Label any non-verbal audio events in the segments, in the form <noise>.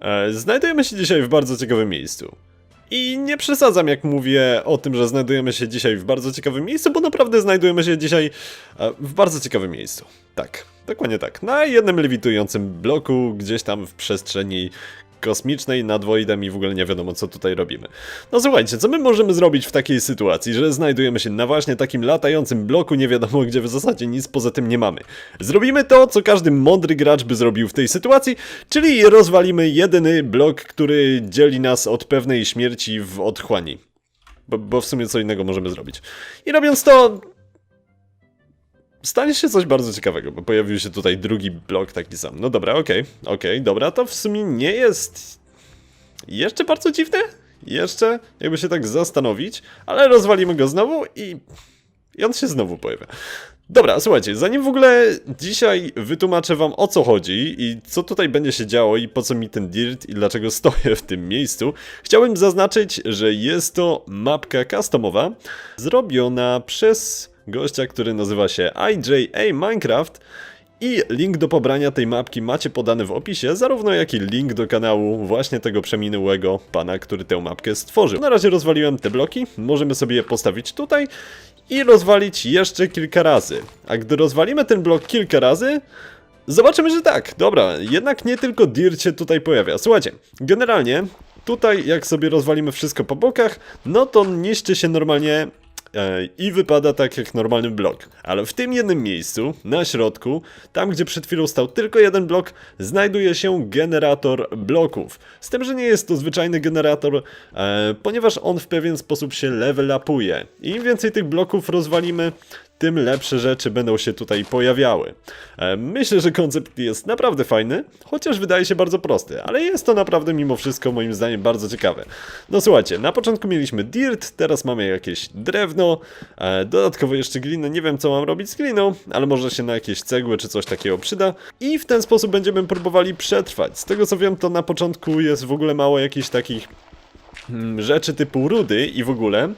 E, Znajdujemy się dzisiaj w bardzo ciekawym miejscu. I nie przesadzam, jak mówię o tym, że znajdujemy się dzisiaj w bardzo ciekawym miejscu, bo naprawdę znajdujemy się dzisiaj e, w bardzo ciekawym miejscu. Tak, dokładnie tak. Na jednym lewitującym bloku, gdzieś tam w przestrzeni kosmicznej nad Voidem i w ogóle nie wiadomo, co tutaj robimy. No słuchajcie, co my możemy zrobić w takiej sytuacji, że znajdujemy się na właśnie takim latającym bloku, nie wiadomo gdzie w zasadzie nic poza tym nie mamy. Zrobimy to, co każdy mądry gracz by zrobił w tej sytuacji, czyli rozwalimy jedyny blok, który dzieli nas od pewnej śmierci w otchłani. Bo, bo w sumie co innego możemy zrobić. I robiąc to, stanie się coś bardzo ciekawego, bo pojawił się tutaj drugi blok taki sam. No dobra, okej, okej, dobra, to w sumie nie jest jeszcze bardzo dziwne. Jeszcze, jakby się tak zastanowić, ale rozwalimy go znowu i, i on się znowu pojawia. Dobra, słuchajcie, zanim w ogóle dzisiaj wytłumaczę wam o co chodzi i co tutaj będzie się działo i po co mi ten dirt i dlaczego stoję w tym miejscu, chciałbym zaznaczyć, że jest to mapka customowa zrobiona przez gościa, który nazywa się IJA Minecraft i link do pobrania tej mapki macie podany w opisie, zarówno jak i link do kanału właśnie tego przeminęłego pana, który tę mapkę stworzył. Na razie rozwaliłem te bloki, możemy sobie je postawić tutaj i rozwalić jeszcze kilka razy. A gdy rozwalimy ten blok kilka razy, zobaczymy, że tak, dobra, jednak nie tylko dirt się tutaj pojawia. Słuchajcie, generalnie tutaj jak sobie rozwalimy wszystko po bokach, no to niszczy się normalnie i wypada tak jak normalny blok. Ale w tym jednym miejscu, na środku, tam gdzie przed chwilą stał tylko jeden blok, znajduje się generator bloków. Z tym, że nie jest to zwyczajny generator, e, ponieważ on w pewien sposób się level upuje. Im więcej tych bloków rozwalimy, tym lepsze rzeczy będą się tutaj pojawiały. E, Myślę, że koncept jest naprawdę fajny, chociaż wydaje się bardzo prosty, ale jest to naprawdę mimo wszystko moim zdaniem bardzo ciekawe. No słuchajcie, na początku mieliśmy dirt, teraz mamy jakieś drewno, e, dodatkowo jeszcze glinę, nie wiem co mam robić z gliną, ale może się na jakieś cegły czy coś takiego przyda i w ten sposób będziemy próbowali przetrwać. Z tego co wiem to na początku jest w ogóle mało jakichś takich mm, rzeczy typu rudy i w ogóle,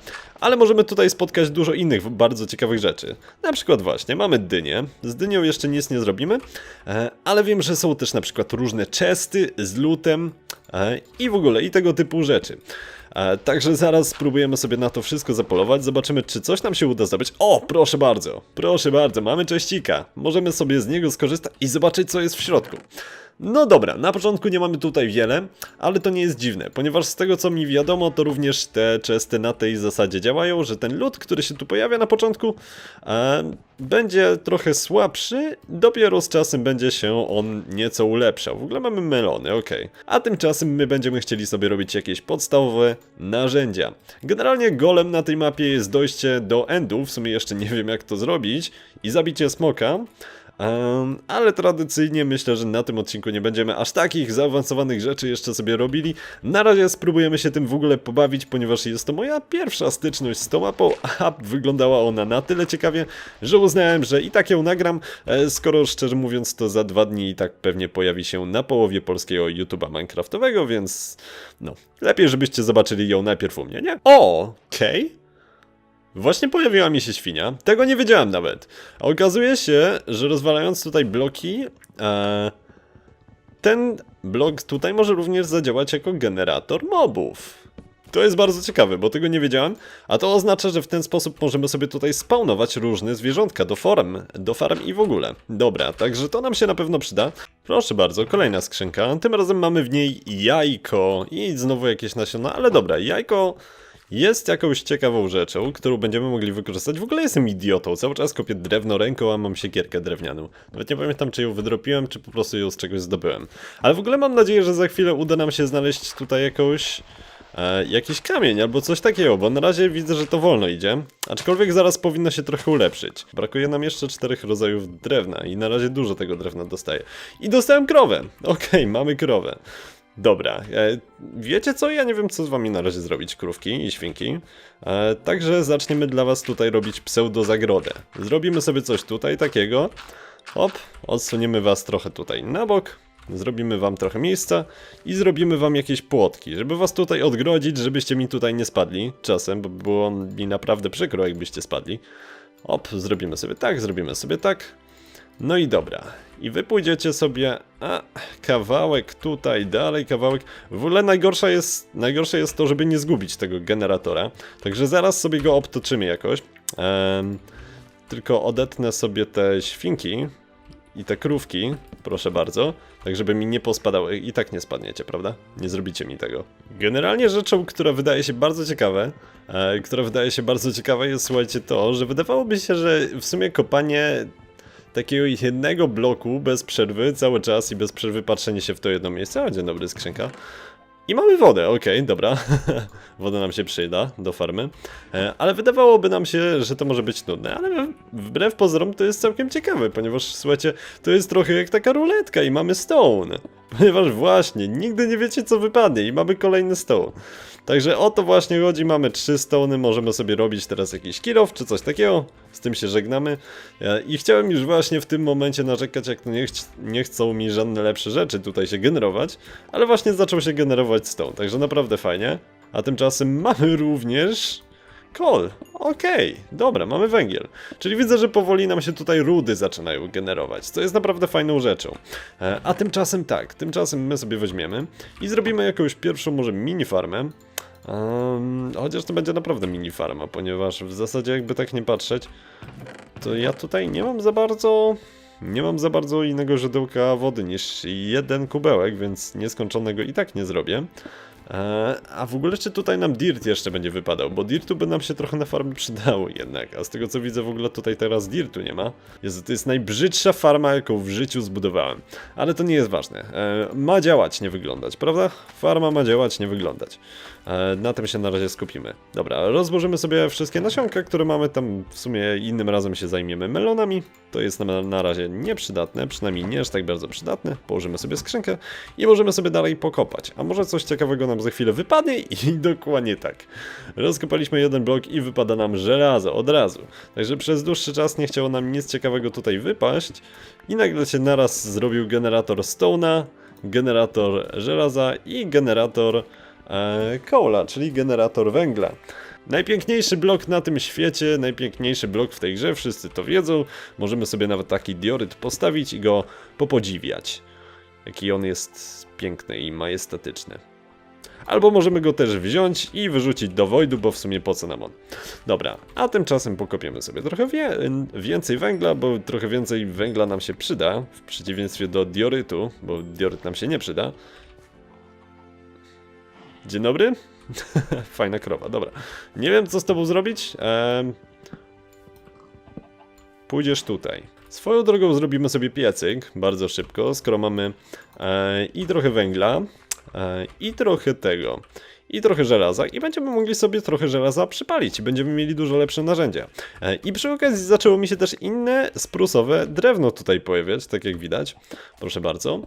ale możemy tutaj spotkać dużo innych bardzo ciekawych rzeczy. Na przykład właśnie, mamy dynię. Z dynią jeszcze nic nie zrobimy, e, ale wiem, że są też na przykład różne chesty z lutem e, i w ogóle i tego typu rzeczy. E, Także zaraz spróbujemy sobie na to wszystko zapolować, zobaczymy czy coś nam się uda zdobyć. O, proszę bardzo, proszę bardzo, mamy cześcika. Możemy sobie z niego skorzystać i zobaczyć co jest w środku. No dobra, na początku nie mamy tutaj wiele, ale to nie jest dziwne, ponieważ z tego co mi wiadomo, to również te chesty na tej zasadzie działają, że ten lód, który się tu pojawia na początku, e, będzie trochę słabszy, dopiero z czasem będzie się on nieco ulepszał. W ogóle mamy melony, ok. A tymczasem my będziemy chcieli sobie robić jakieś podstawowe narzędzia. Generalnie golem na tej mapie jest dojście do endu, w sumie jeszcze nie wiem jak to zrobić, i zabicie smoka. Em, ale tradycyjnie myślę, że na tym odcinku nie będziemy aż takich zaawansowanych rzeczy jeszcze sobie robili. Na razie spróbujemy się tym w ogóle pobawić, ponieważ jest to moja pierwsza styczność z tą mapą, a wyglądała ona na tyle ciekawie, że uznałem, że i tak ją nagram, e, skoro szczerze mówiąc to za dwa dni i tak pewnie pojawi się na połowie polskiego YouTube'a Minecraftowego, więc no, lepiej żebyście zobaczyli ją najpierw u mnie, nie? O, okej. Właśnie pojawiła mi się świnia, tego nie wiedziałem nawet. A okazuje się, że rozwalając tutaj bloki, e, ten blok tutaj może również zadziałać jako generator mobów. To jest bardzo ciekawe, bo tego nie wiedziałem, a to oznacza, że w ten sposób możemy sobie tutaj spawnować różne zwierzątka do farm, do farm i w ogóle. Dobra, także to nam się na pewno przyda. Proszę bardzo, kolejna skrzynka. Tym razem mamy w niej jajko i znowu jakieś nasiona, ale dobra, jajko jest jakąś ciekawą rzeczą, którą będziemy mogli wykorzystać. W ogóle jestem idiotą, cały czas kopię drewno ręką, a mam siekierkę drewnianą. Nawet nie pamiętam, czy ją wydropiłem, czy po prostu ją z czegoś zdobyłem. Ale w ogóle mam nadzieję, że za chwilę uda nam się znaleźć tutaj jakąś... E, jakiś kamień albo coś takiego, bo na razie widzę, że to wolno idzie. Aczkolwiek zaraz powinno się trochę ulepszyć. Brakuje nam jeszcze czterech rodzajów drewna i na razie dużo tego drewna dostaję. I dostałem krowę! Okej, mamy krowę. Dobra, e, wiecie co? Ja nie wiem co z wami na razie zrobić, krówki i świnki. E, także zaczniemy dla was tutaj robić pseudo-zagrodę. Zrobimy sobie coś tutaj takiego. Hop, odsuniemy was trochę tutaj na bok. Zrobimy wam trochę miejsca i zrobimy wam jakieś płotki, żeby was tutaj odgrodzić, żebyście mi tutaj nie spadli czasem, bo było mi naprawdę przykro, jakbyście spadli. Hop, zrobimy sobie tak, zrobimy sobie tak. No i dobra. I wy pójdziecie sobie, a kawałek tutaj, dalej kawałek. W ogóle najgorsza jest, najgorsze jest to, żeby nie zgubić tego generatora. Także zaraz sobie go obtoczymy jakoś. Em, tylko odetnę sobie te świnki i te krówki, proszę bardzo, tak żeby mi nie pospadały. I tak nie spadniecie, prawda? Nie zrobicie mi tego. Generalnie rzeczą, która wydaje się bardzo ciekawe, e, która wydaje się bardzo ciekawe jest, słuchajcie, to, że wydawałoby się, że w sumie kopanie takiego jednego bloku bez przerwy cały czas i bez przerwy patrzenie się w to jedno miejsce. O, dzień dobry, skrzynka. I mamy wodę, okej, dobra. <laughs> Woda nam się przyda do farmy. E, ale wydawałoby nam się, że to może być nudne, ale wbrew pozorom to jest całkiem ciekawe, ponieważ słuchajcie, to jest trochę jak taka ruletka i mamy stone. <laughs> Ponieważ właśnie, nigdy nie wiecie co wypadnie i mamy kolejny stone. Także o to właśnie chodzi, mamy trzy stony, możemy sobie robić teraz jakiś kilof czy coś takiego, z tym się żegnamy. E, I chciałem już właśnie w tym momencie narzekać, jak to nie, chc- nie chcą mi żadne lepsze rzeczy tutaj się generować, ale właśnie zaczął się generować stone, także naprawdę fajnie. A tymczasem <laughs> mamy również kol. Okej, dobra, mamy węgiel. Czyli widzę, że powoli nam się tutaj rudy zaczynają generować, co jest naprawdę fajną rzeczą. E, A tymczasem tak, tymczasem my sobie weźmiemy i zrobimy jakąś pierwszą może mini farmę. Em, chociaż to będzie naprawdę mini farma, ponieważ w zasadzie jakby tak nie patrzeć, to ja tutaj nie mam za bardzo... Nie mam za bardzo innego źródełka wody niż jeden kubełek, więc nieskończonego i tak nie zrobię. E, a w ogóle czy tutaj nam dirt jeszcze będzie wypadał, bo dirtu by nam się trochę na farmie przydało jednak, a z tego co widzę w ogóle tutaj teraz dirtu nie ma. Jezu, to jest najbrzydsza farma jaką w życiu zbudowałem, ale to nie jest ważne. E, ma działać, nie wyglądać, prawda? Farma ma działać, nie wyglądać. E, na tym się na razie skupimy. Dobra, rozłożymy sobie wszystkie nasionka, które mamy tam, w sumie innym razem się zajmiemy melonami. To jest na, na razie nieprzydatne, przynajmniej nie aż tak bardzo przydatne. Położymy sobie skrzynkę i możemy sobie dalej pokopać. A może coś ciekawego nam za chwilę wypadnie <laughs> i dokładnie tak. Rozkopaliśmy jeden blok i wypada nam żelazo od razu. Także przez dłuższy czas nie chciało nam nic ciekawego tutaj wypaść i nagle się naraz zrobił generator stone'a, generator żelaza i generator e, koła, czyli generator węgla. Najpiękniejszy blok na tym świecie, najpiękniejszy blok w tej grze, wszyscy to wiedzą. Możemy sobie nawet taki dioryt postawić i go popodziwiać. Jaki on jest piękny i majestatyczny. Albo możemy go też wziąć i wyrzucić do Wojdu, bo w sumie po co nam on. Dobra, a tymczasem pokopiemy sobie trochę wie więcej węgla, bo trochę więcej węgla nam się przyda, w przeciwieństwie do diorytu, bo dioryt nam się nie przyda. Dzień dobry. <laughs> Fajna krowa, dobra. Nie wiem, co z tobą zrobić. Em, Pójdziesz tutaj. Swoją drogą zrobimy sobie piecyk bardzo szybko, skoro mamy e, i trochę węgla, e, i trochę tego, i trochę żelaza, i będziemy mogli sobie trochę żelaza przypalić i będziemy mieli dużo lepsze narzędzia. E, I przy okazji zaczęło mi się też inne sprusowe drewno tutaj pojawiać, tak jak widać. Proszę bardzo.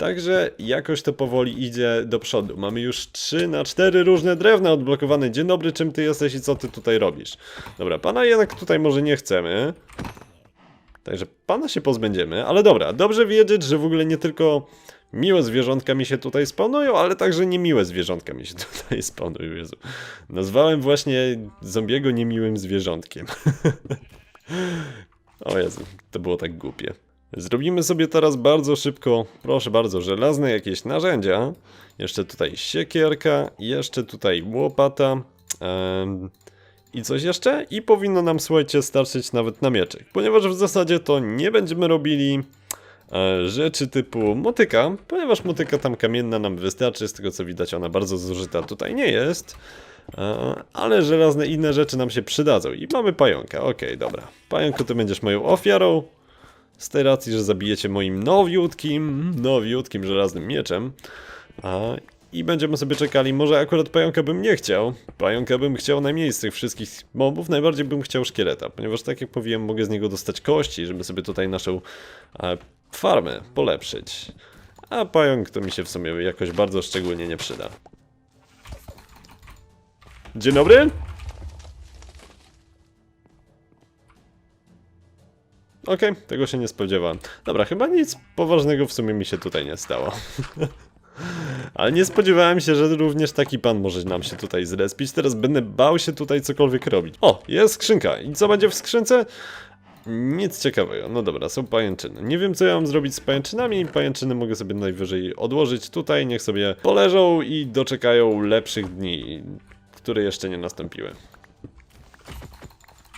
Także jakoś to powoli idzie do przodu. Mamy już 3 na 4 różne drewna odblokowane. Dzień dobry, czym ty jesteś i co ty tutaj robisz? Dobra, pana jednak tutaj może nie chcemy. Także pana się pozbędziemy, ale dobra, dobrze wiedzieć, że w ogóle nie tylko miłe zwierzątka mi się tutaj spawnują, ale także niemiłe zwierzątka mi się <laughs> tutaj spawnują, Jezu. Nazwałem właśnie zombiego niemiłym zwierzątkiem. <laughs> o Jezu, to było tak głupie. Zrobimy sobie teraz bardzo szybko, proszę bardzo, żelazne jakieś narzędzia. Jeszcze tutaj siekierka, jeszcze tutaj łopata. em, i coś jeszcze? I powinno nam, słuchajcie, starczyć nawet na mieczek. Ponieważ w zasadzie to nie będziemy robili e, rzeczy typu motyka, ponieważ motyka tam kamienna nam wystarczy, z tego co widać ona bardzo zużyta tutaj nie jest. E, ale żelazne inne rzeczy nam się przydadzą. I mamy pająka, okej, dobra. Pająku, ty będziesz moją ofiarą. Z tej racji, że zabijecie moim nowiutkim, nowiutkim żelaznym mieczem. A, I będziemy sobie czekali. Może akurat pająka bym nie chciał. Pająka bym chciał najmniej z tych wszystkich mobów. Najbardziej bym chciał szkieleta, ponieważ tak jak mówiłem, mogę z niego dostać kości, żeby sobie tutaj naszą e, farmę polepszyć. A pająk to mi się w sumie jakoś bardzo szczególnie nie przyda. Dzień dobry. Okej, tego się nie spodziewałem. Dobra, chyba nic poważnego w sumie mi się tutaj nie stało. <laughs> Ale nie spodziewałem się, że również taki pan może nam się tutaj zrespić. Teraz będę bał się tutaj cokolwiek robić. O, jest skrzynka. I co będzie w skrzynce? Nic ciekawego. No dobra, są pajęczyny. Nie wiem, co ja mam zrobić z pajęczynami. Pajęczyny mogę sobie najwyżej odłożyć tutaj. Niech sobie poleżą i doczekają lepszych dni, które jeszcze nie nastąpiły.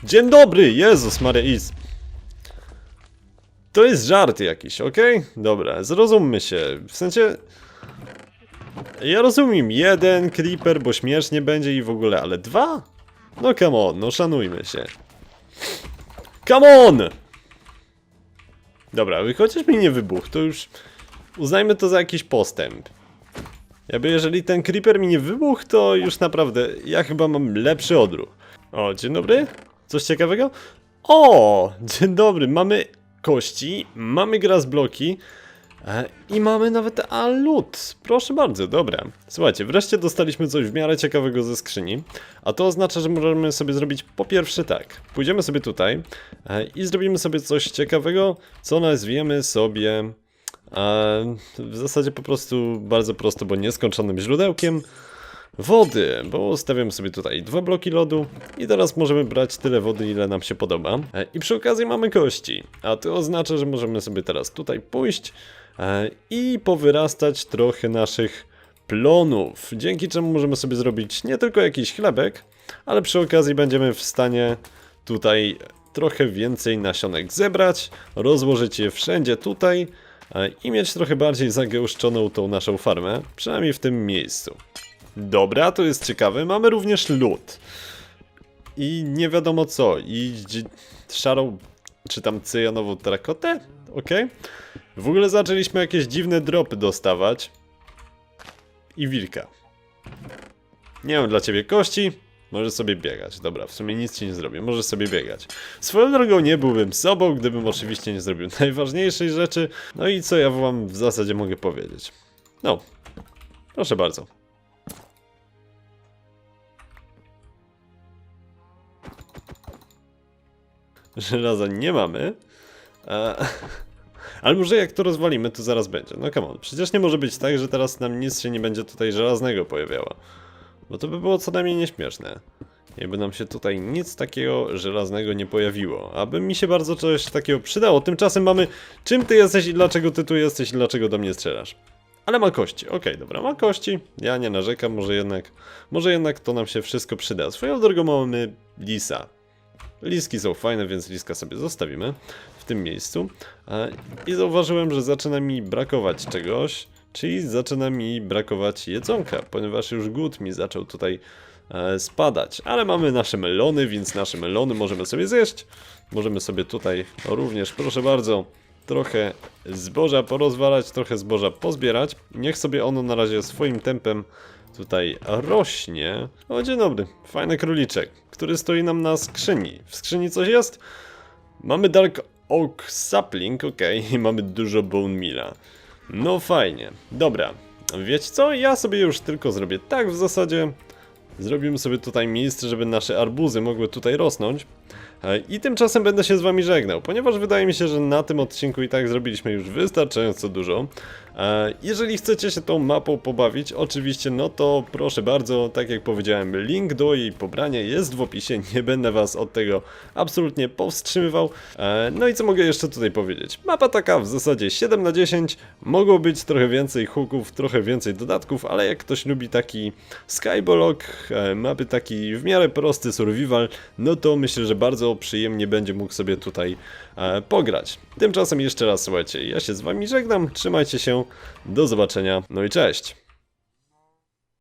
Dzień dobry! Jezus Maria Is. To jest żart jakiś, okej? Dobra, zrozummy się. W sensie... Ja rozumiem, jeden creeper, bo śmiesznie będzie i w ogóle, ale dwa? No come on, no szanujmy się. Come on! Dobra, chociaż mi nie wybuch, to już uznajmy to za jakiś postęp. Jakby jeżeli ten creeper mi nie wybuchł, to już naprawdę ja chyba mam lepszy odruch. O, dzień dobry. Coś ciekawego? O, dzień dobry. Mamy kości, mamy gras bloki e, i mamy nawet alut. Proszę bardzo, dobra. Słuchajcie, wreszcie dostaliśmy coś w miarę ciekawego ze skrzyni, a to oznacza, że możemy sobie zrobić po pierwsze tak. Pójdziemy sobie tutaj e, i zrobimy sobie coś ciekawego, co nazwiemy sobie e, w zasadzie po prostu bardzo prosto, bo nieskończonym źródełkiem wody, bo stawiam sobie tutaj dwa bloki lodu i teraz możemy brać tyle wody, ile nam się podoba. E, I przy okazji mamy kości, a to oznacza, że możemy sobie teraz tutaj pójść e, i powyrastać trochę naszych plonów, dzięki czemu możemy sobie zrobić nie tylko jakiś chlebek, ale przy okazji będziemy w stanie tutaj trochę więcej nasionek zebrać, rozłożyć je wszędzie tutaj e, i mieć trochę bardziej zagęszczoną tą naszą farmę, przynajmniej w tym miejscu. Dobra, to jest ciekawe. Mamy również lód. I nie wiadomo co. I szarą, czy tam cyjanową terakotę? Okej. W ogóle zaczęliśmy jakieś dziwne dropy dostawać. I wilka. Nie mam dla ciebie kości. Możesz sobie biegać. Dobra, w sumie nic ci nie zrobię. Możesz sobie biegać. Swoją drogą nie byłbym sobą, gdybym oczywiście nie zrobił <laughs> najważniejszej rzeczy. No i co ja wam w zasadzie mogę powiedzieć? No, proszę bardzo. Żelaza nie mamy. E, <laughs> ale może jak to rozwalimy, to zaraz będzie. No come on. Przecież nie może być tak, że teraz nam nic się nie będzie tutaj żelaznego pojawiało. Bo to by było co najmniej nieśmieszne. Jakby nam się tutaj nic takiego żelaznego nie pojawiło. Aby mi się bardzo coś takiego przydało. Tymczasem mamy czym ty jesteś i dlaczego ty tu jesteś i dlaczego do mnie strzelasz. Ale ma kości, okej, dobra, ma kości, ja nie narzekam, może jednak, może jednak to nam się wszystko przyda. Swoją drogą mamy lisa, Liski są fajne, więc liska sobie zostawimy w tym miejscu. I zauważyłem, że zaczyna mi brakować czegoś, czyli zaczyna mi brakować jedzonka, ponieważ już głód mi zaczął tutaj e, spadać. Ale mamy nasze melony, więc nasze melony możemy sobie zjeść. Możemy sobie tutaj również, proszę bardzo, trochę zboża porozwalać, trochę zboża pozbierać. Niech sobie ono na razie swoim tempem tutaj rośnie. O, dzień dobry, fajny króliczek, który stoi nam na skrzyni. W skrzyni coś jest? Mamy Dark Oak Sapling, ok, <laughs> i mamy dużo Bone Milla. No fajnie, dobra. Wiecie co, ja sobie już tylko zrobię tak w zasadzie. Zrobimy sobie tutaj miejsce, żeby nasze arbuzy mogły tutaj rosnąć. E, I tymczasem będę się z wami żegnał, ponieważ wydaje mi się, że na tym odcinku i tak zrobiliśmy już wystarczająco dużo. E, Jeżeli chcecie się tą mapą pobawić, oczywiście, no to proszę bardzo, tak jak powiedziałem, link do jej pobrania jest w opisie, <laughs> nie będę was od tego absolutnie powstrzymywał. E, No i co mogę jeszcze tutaj powiedzieć? Mapa taka w zasadzie 7 na 10, mogło być trochę więcej hooków, trochę więcej dodatków, ale jak ktoś lubi taki skyblock, mapy taki w miarę prosty survival, no to myślę, że bardzo przyjemnie będzie mógł sobie tutaj e, pograć. Tymczasem jeszcze raz słuchajcie, ja się z wami żegnam, trzymajcie się, do zobaczenia, no i cześć!